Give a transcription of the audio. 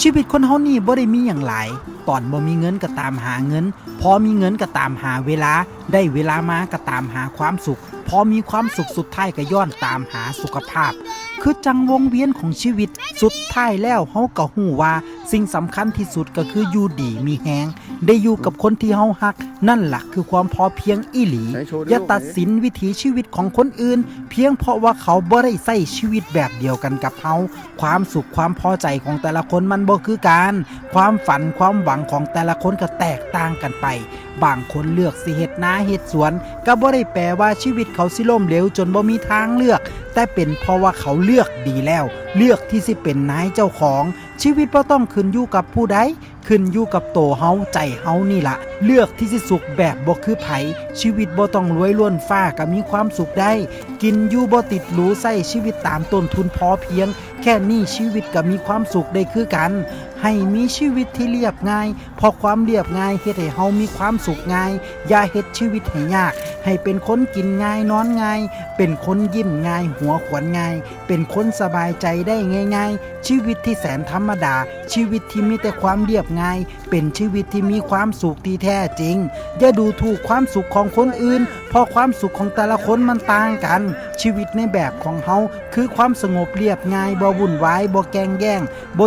ชีวิตคนเฮานี่บ่ได้มีอย่างหลายตอนบ่มีเงินก็ตามหาเงิน พอมีเงินก็ตามหาเวลา ได้เวลามาก็ตามหาความสุข พอมีความสุขสุดท้ายก็ย้อนตามหาสุขภาพ คือจังวงเวียนของชีวิต สุดท้ายแล้วเฮาก็ฮู้ว่า สิ่งสำคัญที่สุดก็คืออยู่ดีมีแฮงได้อยู่กับคนที่เฮาฮัก นั่นล่ะคือความพอเพียงอีหลีไหนโชว์ดิอย่าลูกตัดสินวิถีชีวิตของคนอื่น เพียงเพราะว่าเขาบ่ได้ใช้ชีวิตแบบเดียวกันกับเฮาความสุขความพอใจของแต่ละคนมันบ่คือกันความฝันความหวังของแต่ละคนก็แตกต่างกันไป บางคนเลือกสิเห็ดนาเห็ดสวน ก็บ่ได้แปลว่าชีวิตเขาสิล่มเหลวจนบ่มีทางเลือก แต่เป็นเพราะว่าเขาเลือกดีแล้ว เลือกที่สิเป็นนายเจ้าของ ชีวิตบ่ต้องขึ้นอยู่กับผู้ใดขึ้นอยู่กับโตเฮาใจเฮานี่ละเลือกที่สิสุขแบบบ่คือไผชีวิตบ่ต้องรวยล้วนฟ้าก็มีความสุขได้ กินอยู่บ่ติดหรูใส่ชีวิตตามต้นทุนพอเพียง แค่นี้ชีวิตก็มีความสุขได้คือกัน ให้มีชีวิตที่เรียบง่าย พอความเรียบง่ายเฮ็ดให้เฮามีความสุขง่าย อย่าเฮ็ดชีวิตให้ยาก ให้เป็นคนกินง่ายนอนง่าย เป็นคนยิ้มง่าย หัวขวนง่าย เป็นคนสบายใจได้ง่าย ๆ ชีวิตที่แสนธรรมดา ชีวิตที่มีแต่ความเรียบง่าย เป็นชีวิตที่มีความสุขที่แท้จริง อย่าดูถูกความสุขของคนอื่น เพราะความสุขของแต่ละคนมันต่างกัน ชีวิตในแบบของเฮาคือความสงบเรียบง่ายบ่วุ่นวายบ่แกงแย่งบ่